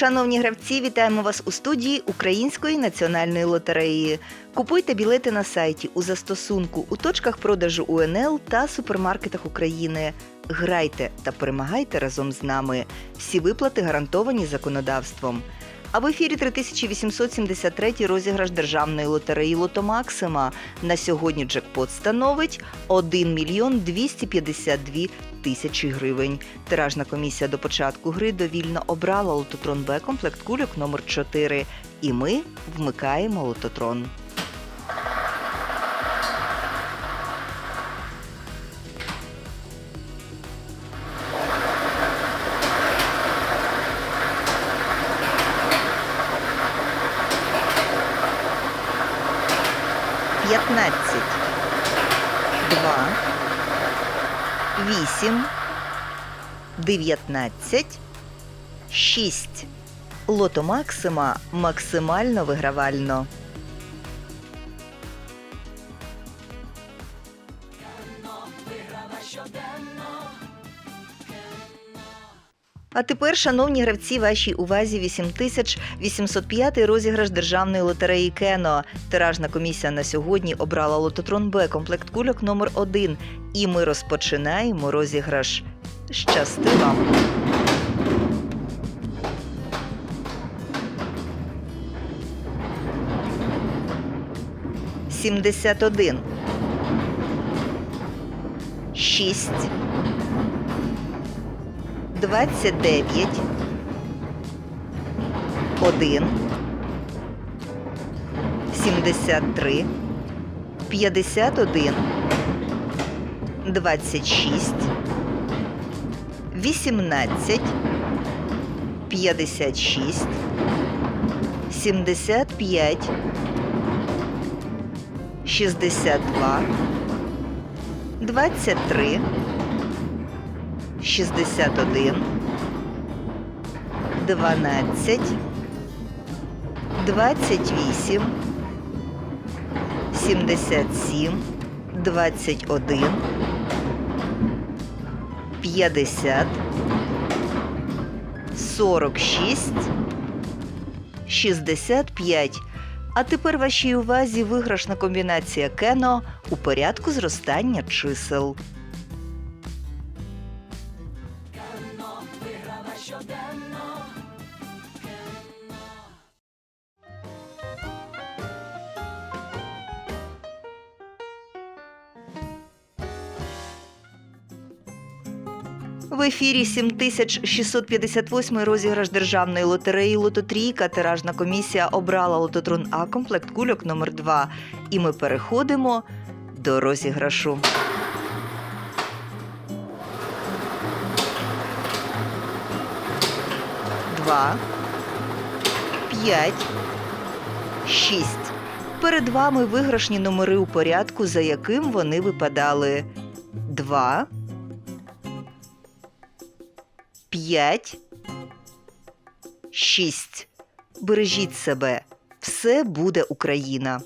Шановні гравці, вітаємо вас у студії Української національної лотереї. Купуйте білети на сайті у застосунку у точках продажу УНЛ та супермаркетах України. Грайте та перемагайте разом з нами. Всі виплати гарантовані законодавством. А в ефірі 3873 розіграш державної лотереї Лото Максима. На сьогодні джекпот становить 1 мільйон 252 тисячі гривень. Тиражна комісія до початку гри довільно обрала лототрон Б комплект кульок номер 4 І ми вмикаємо лототрон. П'ятнадцять. Два. Вісім. Дев'ятнадцять. Шість. Лото Максима максимально вигравально. А тепер, шановні гравці, вашій увазі 8805 розіграш державної лотереї Кено. Тиражна комісія на сьогодні обрала лототрон Б комплект кульок номер 1 І ми розпочинаємо розіграш. Щасти вам! Сімдесят один. Шість. 29, 1, 73, 51, 26, 18, 56, 75, 62, 23, 61, 12, 28, 77, 21, 50, 46, 65. А тепер вашій увазі виграшна комбінація Кено у порядку зростання чисел. В ефірі 7658 розіграш державної лотереї Лототрійка. Тиражна комісія обрала лототрон А комплект кульок номер 2 І ми переходимо до розіграшу. Два, п'ять, шість. Перед вами виграшні номери у порядку, за яким вони випадали. Два. П'ять. Шість. Бережіть себе. Все буде Україна.